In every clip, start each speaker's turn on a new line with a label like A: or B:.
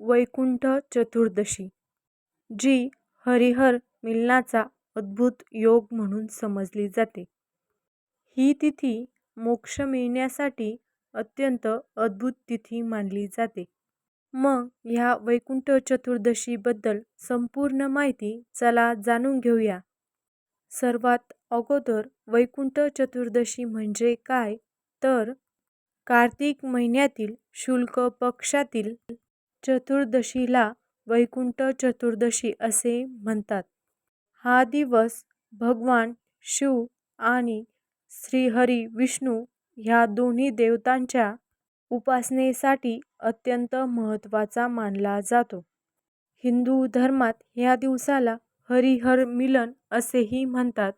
A: वैकुंठ चतुर्दशी जी हरिहर मिलनाचा अद्भुत योग म्हणून समजली जाते. ही तिथी मोक्ष मिळण्यासाठी अत्यंत अद्भुत तिथी मानली जाते. मग ह्या वैकुंठ चतुर्दशीबद्दल संपूर्ण माहिती चला जाणून घेऊया. सर्वात अगोदर वैकुंठ चतुर्दशी म्हणजे काय तर कार्तिक महिन्यातील शुल्क पक्षातील चतुर्दशीला वैकुंठ चतुर्दशी असे म्हणतात. हा दिवस भगवान शिव आणि श्रीहरी विष्णू ह्या दोन्ही देवतांच्या उपासनेसाठी अत्यंत महत्त्वाचा मानला जातो. हिंदू धर्मात ह्या दिवसाला हरिहर मिलन असेही म्हणतात.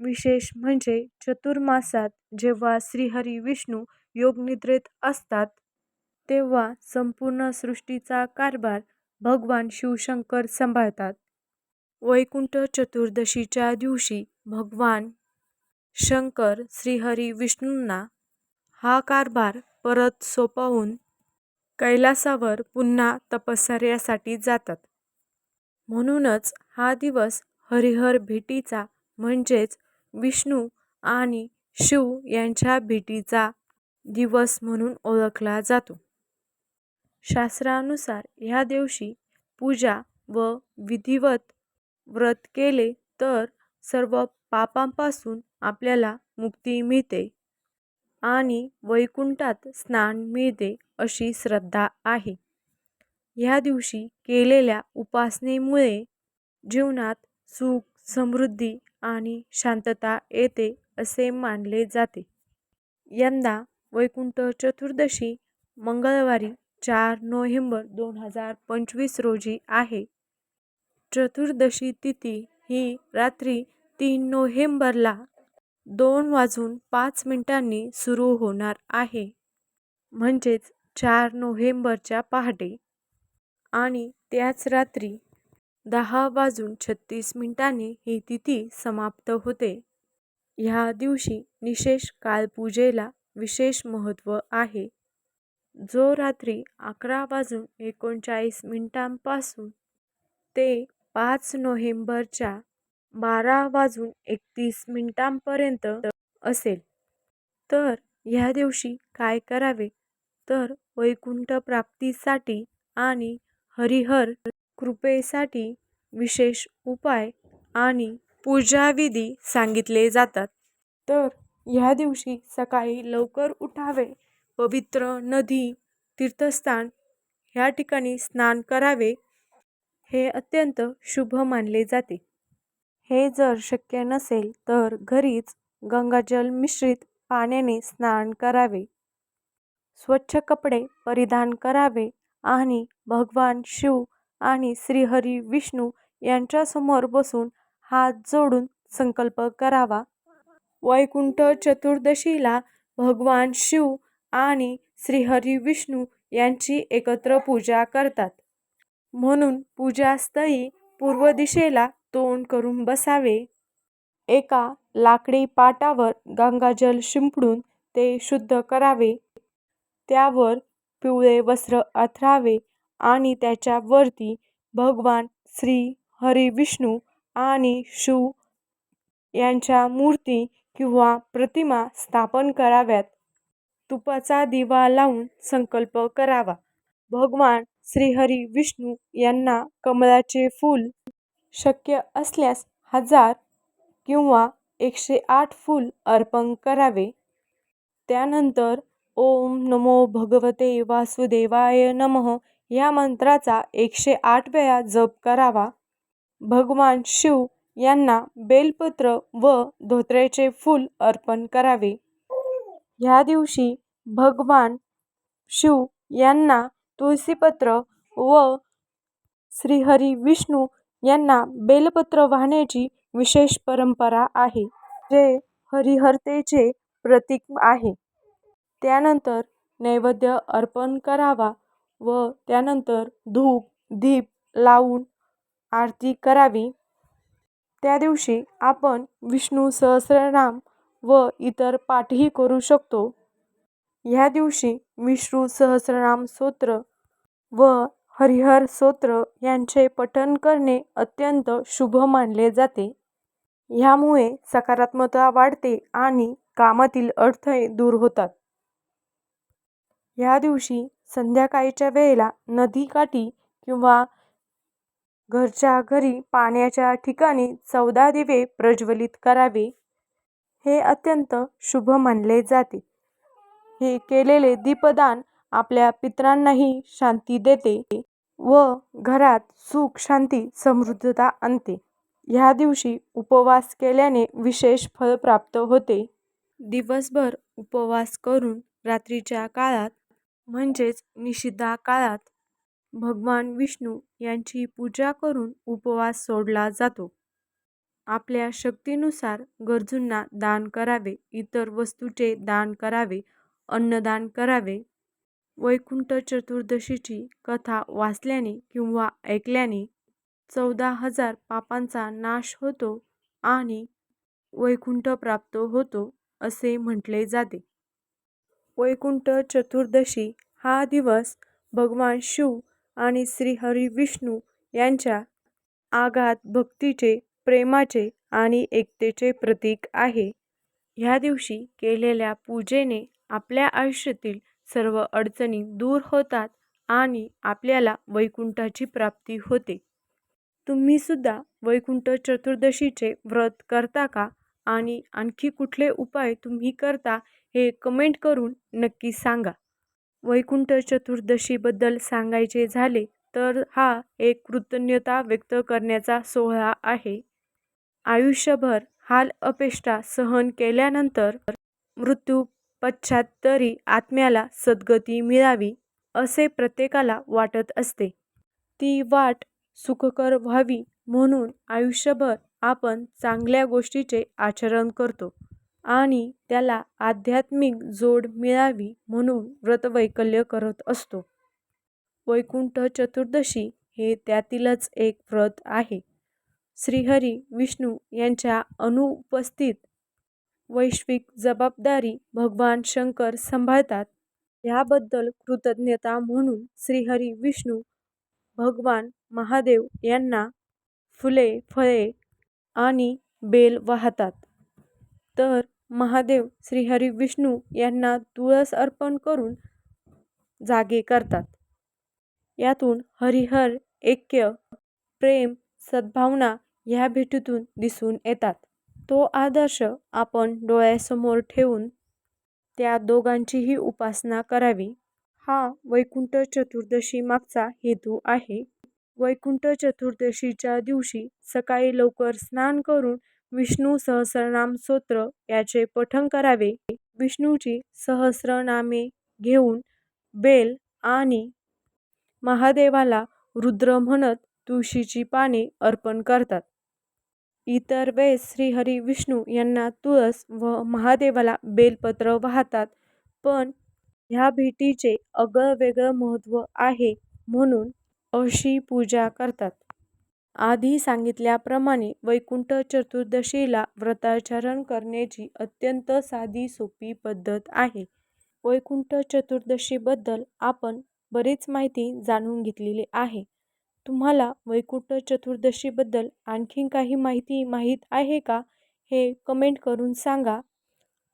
A: विशेष म्हणजे चतुर्मासात जेव्हा श्रीहरी विष्णू योगनिद्रेत असतात तेव्हा संपूर्ण सृष्टीचा कारभार भगवान शिवशंकर सांभाळतात. वैकुंठ चतुर्दशीच्या दिवशी भगवान शंकर श्रीहरी विष्णूंना हा कारभार परत सोपवून कैलासावर पुन्हा तपश्चर्यासाठी जातात. म्हणूनच हा दिवस हरिहर भेटीचा म्हणजेच विष्णू आणि शिव यांच्या भेटीचा दिवस म्हणून ओळखला जातो. शास्त्रानुसार ह्या दिवशी पूजा व विधिवत व्रत केले तर सर्व पापांपासून आपल्याला मुक्ती मिळते आणि वैकुंठात स्नान मिळते अशी श्रद्धा आहे. ह्या दिवशी केलेल्या उपासनेमुळे जीवनात सुख, समृद्धी आणि शांतता येते असे मानले जाते. यंदा वैकुंठ चतुर्दशी मंगळवारी चार नोव्हेंबर दोन हजार पंचवीस रोजी आहे. चतुर्दशी तिथी ही रात्री तीन नोव्हेंबरला दोन वाजून पाच मिनिटांनी सुरू होणार आहे म्हणजेच चार नोव्हेंबरच्या पहाटे आणि त्याच रात्री दहा वाजून छत्तीस मिनिटांनी ही तिथी समाप्त होते. ह्या दिवशी निशेष कालपूजेला विशेष महत्त्व आहे. जो रात्री अकरा वाजून एकोणचाळीस मिनिटांपासून ते पाच नोव्हेंबरच्या बारा वाजून एकतीस मिनिटांपर्यंत असेल. तर ह्या दिवशी काय करावे तर वैकुंठ प्राप्तीसाठी आणि हरिहर कृपेसाठी विशेष उपाय आणि पूजाविधी सांगितले जातात. तर ह्या दिवशी सकाळी लवकर उठावे, पवित्र नदी, तीर्थस्थान ह्या ठिकाणी स्नान करावे हे अत्यंत शुभ मानले जाते. हे जर शक्य नसेल तर घरीच गंगाजल मिश्रित पाण्याने स्नान करावे. स्वच्छ कपडे परिधान करावे आणि भगवान शिव आणि श्रीहरी विष्णू यांच्यासमोर बसून हात जोडून संकल्प करावा. वैकुंठ चतुर्दशीला भगवान शिव आणि श्रीहरी विष्णू यांची एकत्र पूजा करतात. म्हणून पूजास्थळी पूर्व दिशेला तोंड करून बसावे. एका लाकडी पाटावर गंगाजल शिंपडून ते शुद्ध करावे. त्यावर पिवळे वस्त्र अथरावे आणि त्याच्यावरती भगवान श्री हरी विष्णू आणि शिव यांच्या मूर्ती किंवा प्रतिमा स्थापन कराव्यात. तुपाचा दिवा लावून संकल्प करावा. भगवान श्रीहरी विष्णू यांना कमळाचे फूल, शक्य असल्यास हजार किंवा एकशे आठ फूल अर्पण करावे. त्यानंतर ओम नमो भगवते वासुदेवाय नमः या मंत्राचा एकशे आठ वेळा जप करावा. भगवान शिव यांना बेलपत्र व धोत्र्याचे फूल अर्पण करावे. ह्या दिवशी भगवान शिव यांना तुळशीपत्र व श्रीहरी विष्णू यांना बेलपत्र वाहण्याची विशेष परंपरा आहे. जे हरिहरतेचे प्रतीक आहे. त्यानंतर नैवेद्य अर्पण करावा व त्यानंतर धूप दीप लावून आरती करावी. त्या दिवशी आपण विष्णू सहस्रनाम व इतर पाठही करू शकतो. ह्या दिवशी विष्णू सहस्रनाम स्तोत्र व हरिहर स्तोत्र यांचे पठण करणे अत्यंत शुभ मानले जाते. ह्यामुळे सकारात्मकता वाढते आणि कामातील अडथळे दूर होतात. ह्या दिवशी संध्याकाळच्या वेळेला नदीकाठी किंवा घरच्या घरी पाण्याच्या ठिकाणी चौदा दिवे प्रज्वलित करावे. हे अत्यंत शुभ मानले जाते. हे केलेले दीपदान आपल्या पितरांनाही शांती देते व घरात सुख शांती समृद्धता आणते. ह्या दिवशी उपवास केल्याने विशेष फळ प्राप्त होते. दिवसभर उपवास करून रात्रीच्या काळात म्हणजेच निशिदा काळात भगवान विष्णू यांची पूजा करून उपवास सोडला जातो. आपल्या शक्तीनुसार गरजूंना दान करावे, इतर वस्तूचे दान करावे, अन्नदान करावे. वैकुंठ चतुर्दशीची कथा वाचल्याने किंवा ऐकल्याने चौदा हजार पापांचा नाश होतो आणि वैकुंठ प्राप्त होतो असे म्हटले जाते. वैकुंठ चतुर्दशी हा दिवस भगवान शिव आणि श्रीहरी विष्णू यांच्या आघात भक्तीचे, प्रेमाचे आणि एकतेचे प्रतीक आहे. ह्या दिवशी केलेल्या पूजेने आपल्या आयुष्यातील सर्व अडचणी दूर होतात आणि आपल्याला वैकुंठाची प्राप्ती होते. तुम्हीसुद्धा वैकुंठ चतुर्दशीचे व्रत करता का आणि आणखी कुठले उपाय तुम्ही करता हे कमेंट करून नक्की सांगा. वैकुंठ चतुर्दशीबद्दल सांगायचे झाले तर हा एक कृतज्ञता व्यक्त करण्याचा सोहळा आहे. आयुष्यभर हाल-अपेष्टा सहन केल्यानंतर मृत्यू पश्चात तरी आत्म्याला सद्गती मिळावी असे प्रत्येकाला वाटत असते. ती वाट सुखकर व्हावी म्हणून आयुष्यभर आपण चांगल्या गोष्टीचे आचरण करतो आणि त्याला आध्यात्मिक जोड मिळावी म्हणून व्रतवैकल्य करत असतो. वैकुंठ चतुर्दशी हे त्यातीलच एक व्रत आहे. श्रीहरी विष्णू यांच्या अनुपस्थित वैश्विक जबाबदारी भगवान शंकर सांभाळतात. ह्याबद्दल कृतज्ञता म्हणून श्रीहरी विष्णू भगवान महादेव यांना फुले, फळे आणि बेल वाहतात. तर महादेव श्रीहरी विष्णू यांना तुळस अर्पण करून जागे करतात. यातून हरिहर ऐक्य, प्रेम, सद्भावना ह्या भेटीतून दिसून येतात. तो आदर्श आपण डोळ्यासमोर ठेवून त्या दोघांचीही उपासना करावी, हा वैकुंठ चतुर्दशी मागचा हेतू आहे. वैकुंठ चतुर्दशीच्या दिवशी सकाळी लवकर स्नान करून विष्णू सहस्रनाम स्तोत्र याचे पठण करावे. विष्णूची सहस्रनामे घेऊन बेल आणि महादेवाला रुद्र म्हणत तुळशीची पाने अर्पण करतात. इतर वेळेस श्रीहरी विष्णू यांना तुळस व महादेवाला बेलपत्र वाहतात. पण ह्या भेटीचे आगळंवेगळं महत्त्व आहे म्हणून अशी पूजा करतात. आधी सांगितल्याप्रमाणे वैकुंठ चतुर्दशीला व्रताचरण करण्याची अत्यंत साधी सोपी पद्धत आहे. वैकुंठ चतुर्दशीबद्दल आपण बरीच माहिती जाणून घेतलेली आहे. तुम्हाला वैकुंठ चतुर्दशीबद्दल आणखी काही माहिती माहीत आहे का हे कमेंट करून सांगा.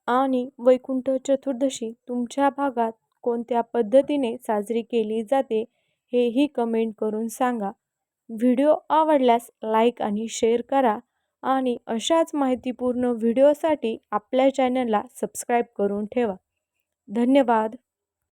A: आणि वैकुंठ चतुर्दशी तुमच्या भागात कोणत्या पद्धतीने साजरी केली जाते हेही कमेंट करून सांगा. व्हिडिओ आवडल्यास लाईक आणि शेअर करा आणि अशाच माहितीपूर्ण व्हिडिओसाठी आपल्या चॅनलला सबस्क्राईब करून ठेवा. धन्यवाद.